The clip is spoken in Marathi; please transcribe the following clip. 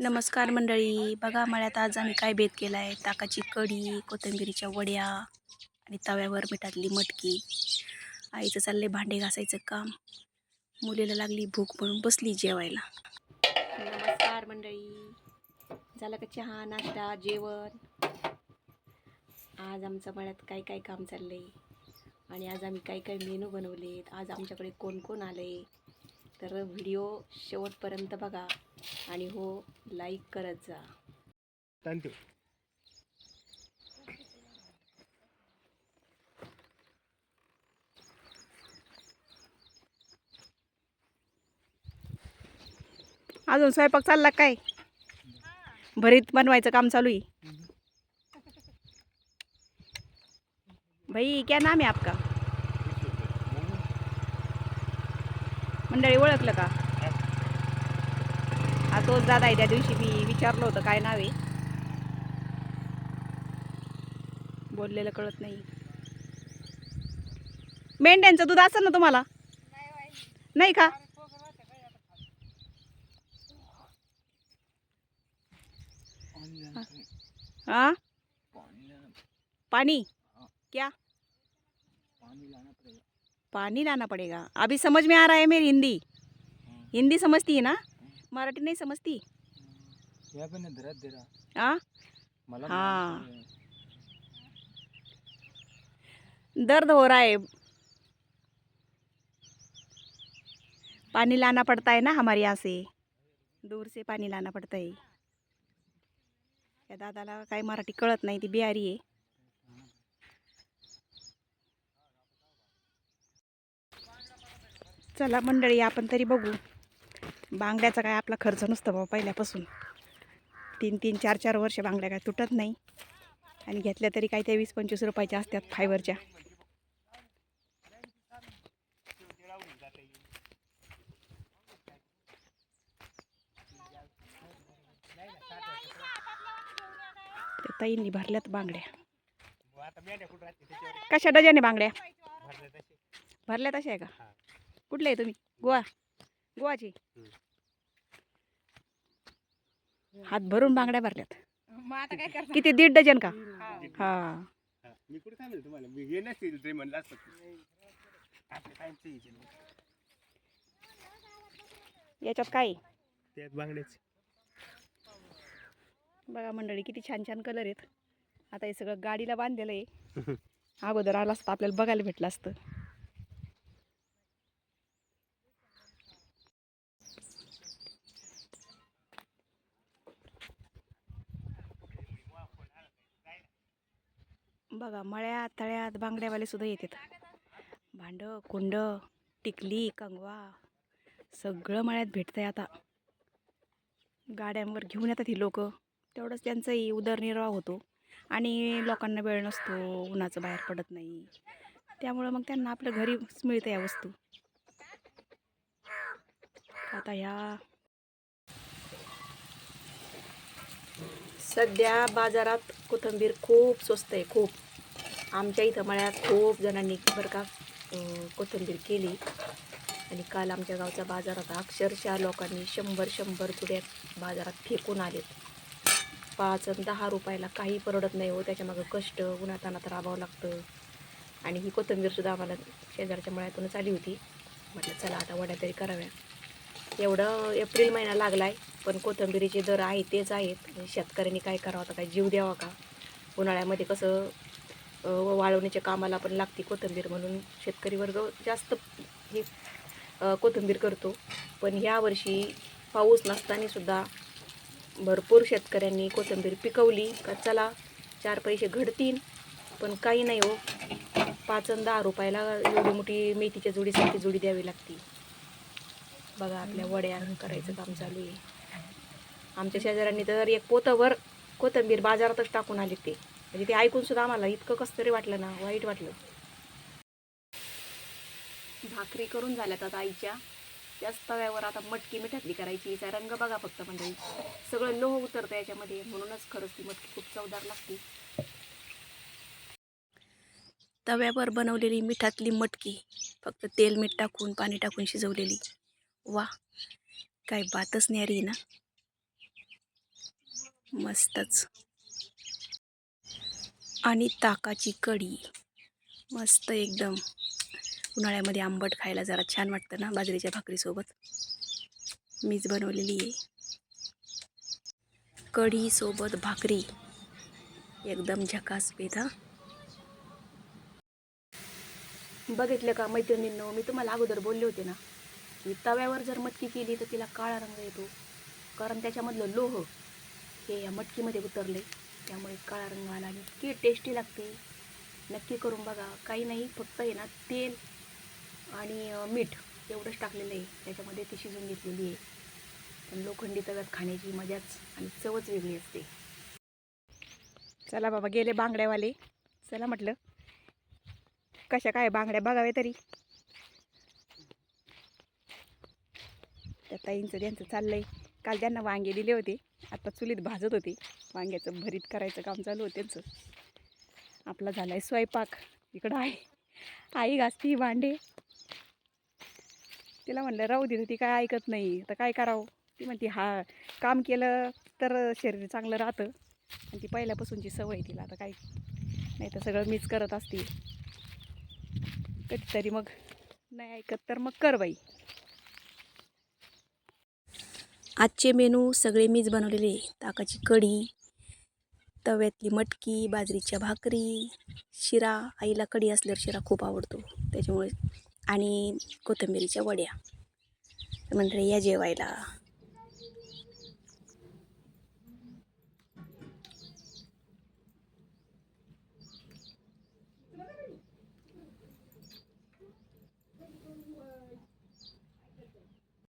नमस्कार मंडळी. बघा मळ्यात आज आम्ही काय बेत केला आहे ताकाची कढी कोथिंबिरीच्या वड्या आणि तव्यावर मिठातली मटकी. आईचं चाललंय भांडे घासायचं काम. मुलीला लागली भूक म्हणून बसली जेवायला. नमस्कार मंडळी. झालं का चहा नाश्ता जेवण? आज आमचं मळ्यात काय काय काम चाललंय? आणि आज आम्ही काय काय मेनू बनवलेत? आज आमच्याकडे कोण कोण आले तर व्हिडिओ शेवटपर्यंत बघा आणि हो लाईक करत जा. Tanto. अजून स्वयंपाक चालला काय? भरीत बनवायचं काम चालू आहे. भाई क्या नाम आहे आपका? मंडळी ओळखलं का? हा. तोच दादा आहे त्या दिवशी मी विचारलं होतं काय नाव आहे. बोललेलं कळत नाही. मेंढ्यांचं दूध असेल ना तुम्हाला? नाही का? हाँ? पानी क्या? पानी लाना पड़ेगा। अभी समझ में आ रहा है मेरी हिंदी? हिंदी समझती है ना? मराठी नहीं समझती? हाँ? हाँ. दर्द हो रहा है। पानी लाना पड़ता है ना हमारे यहाँ से? दूर से पानी लाना पड़ता है। या दादाला काय मराठी कळत नाही ती बिहारी आहे. चला मंडळी आपण तरी बघू. बांगड्याचा काय आपला खर्च नसतं बाबा पहिल्यापासून. तीन तीन चार चार वर्ष बांगड्या काय तुटत नाही. आणि घेतल्या तरी काय त्या वीस पंचवीस रुपयाच्या असतात फायबरच्या. ताईंनी भरल्यात बांगड्या. कशा डजाने बांगड्या? भरल्यात अशा भरल्या तशा आहे का? कुठले आहे तुम्ही? गोवा? गोवाची? हात भरून बांगड्या भरल्यात. मग आता काय करणार? किती दीड डझन का? हा. मी कुठे सांगेल तुम्हाला? मी हे ते म्हणलं असतं. आपल्या कायमचं. याच्यात काय आहे? त्यात बांगड्याच. बघा मंडळी किती छान छान कलर आहेत. आता हे सगळं गाडीला बांधलेलं आहे. अगोदर आलं असतं आपल्याला बघायला भेटलं असतं. बघा मळ्यात तळ्यात बांगड्यावाले सुद्धा येतात. भांडं कुंड टिकली कंगवा सगळं मळ्यात भेटतंय आता. गाड्यांवर घेऊन येतात ही लोक. तेवढंच त्यांचाही उदरनिर्वाह होतो. आणि लोकांना वेळ नसतो उन्हाचं बाहेर पडत नाही. त्यामुळं मग त्यांना आपल्या घरीच मिळतं या वस्तू. आता ह्या सध्या बाजारात कोथिंबीर खूप स्वस्त आहे खूप. आमच्या इथं मळ्यात खूप जणांनी बरं का कोथंबीर कोथिंबीर केली. आणि काल आमच्या गावचा बाजार आता अक्षरशः लोकांनी शंभर शंभर जुड्या बाजारात फेकून आलेत. पाच आणि दहा रुपयाला काही परवडत नाही हो त्याच्यामागं कष्ट उन्हातानात राबावं लागतं. आणि ही कोथिंबीरसुद्धा आम्हाला शेजारच्या मळ्यातूनच आली होती. म्हटलं चला आता वड्या तरी कराव्या. एवढं एप्रिल महिना लागला आहे पण कोथिंबीरीचे दर आहे तेच आहेत. म्हणजे शेतकऱ्यांनी काय करावं आता काय जीव द्यावा का? उन्हाळ्यामध्ये कसं वाळवण्याच्या कामाला पण लागते कोथिंबीर म्हणून शेतकरी वर्ग जास्त हे कोथिंबीर करतो. पण ह्यावर्षी पाऊस नसताना सुद्धा भरपूर शेतकऱ्यांनी कोथिंबीर पिकवली का चला चार पैसे घडतील पण काही नाही हो पाच दहा रुपयाला एवढी मोठी मेथीच्या जोडीसारखी जोडी द्यावी लागते. बघा आपल्या वड्या करायचं काम चालू आहे. आमच्या शेजाऱ्यांनी तर एक पोतंवर कोथंबीर बाजारातच टाकून आले ते. म्हणजे ते ऐकून सुद्धा आम्हाला इतकं कसं तरी वाटलं ना वाईट वाटलं. भाकरी करून झाल्यात आता आईच्या. त्याच तव्यावर आता मटकी मिठातली करायची याचा रंग बघा फक्त म्हणजे सगळं लोह उतरतं याच्यामध्ये. म्हणूनच खरंच ती मटकी खूप चवदार लागते. तव्यावर बनवलेली मिठातली मटकी फक्त तेल मीठ टाकून पाणी टाकून शिजवलेली. वा काय बातच न्यारी रे ना? मस्तच. आणि ताकाची कढी. मस्त एकदम. उन्हाळ्यामध्ये आंबट खायला जरा छान वाटतं ना बाजरीच्या भाकरीसोबत? मीच बनवलेली आहे. कढीसोबत भाकरी. एकदम झकास पेत बघितलं का मैत्रिणींनो मी तुम्हाला अगोदर बोलले होते ना की तव्यावर जर मटकी केली तर तिला काळा रंग येतो. कारण त्याच्यामधलं लोह हे या मटकीमध्ये उतरले त्यामुळे काळा रंग आला आणि इतकी टेस्टी लागते. नक्की करून बघा. काही नाही फक्त आहे ना तेल आणि मीठ एवढंच टाकलेलं आहे. त्याच्यामध्ये ती शिजून घेतलेली आहे. पण लोखंडी तव्यात खाण्याची मजाच आणि चवच वेगळी असते. चला बाबा गेले बांगड्यावाले. चला म्हटलं. कशा काय बांगड्या बघावे तरी. ताईंचं त्यांचं चाललं आहे काल त्यांना वांगे दिले होते. आता चुलीत भाजत होते. वांग्याचं भरीत करायचं काम चालू होतं त्यांचं. आपला झाला आहे स्वयंपाक. इकडं आहे आई घासती भांडे. तिला म्हणलं राहू दे ती काय ऐकत नाही. तर काय करावं? ती म्हणते हा काम केलं तर शरीर चांगलं राहतं. आणि ती पहिल्यापासूनची सवय आहे तिला. आता काय? नाही तर सगळं मीच करत असते. कधीतरी मग नाही ऐकत तर मग कर बाई. आजचे मेनू सगळे मीच बनवलेले ताकाची कढी तव्यातली मटकी बाजरीच्या भाकरी शिरा. आईला कढी असल्यावर शिरा खूप आवडतो. त्याच्यामुळे आणि कोथिंबिरीच्या वड्या. म्हणजे म्हणते या जेवायला.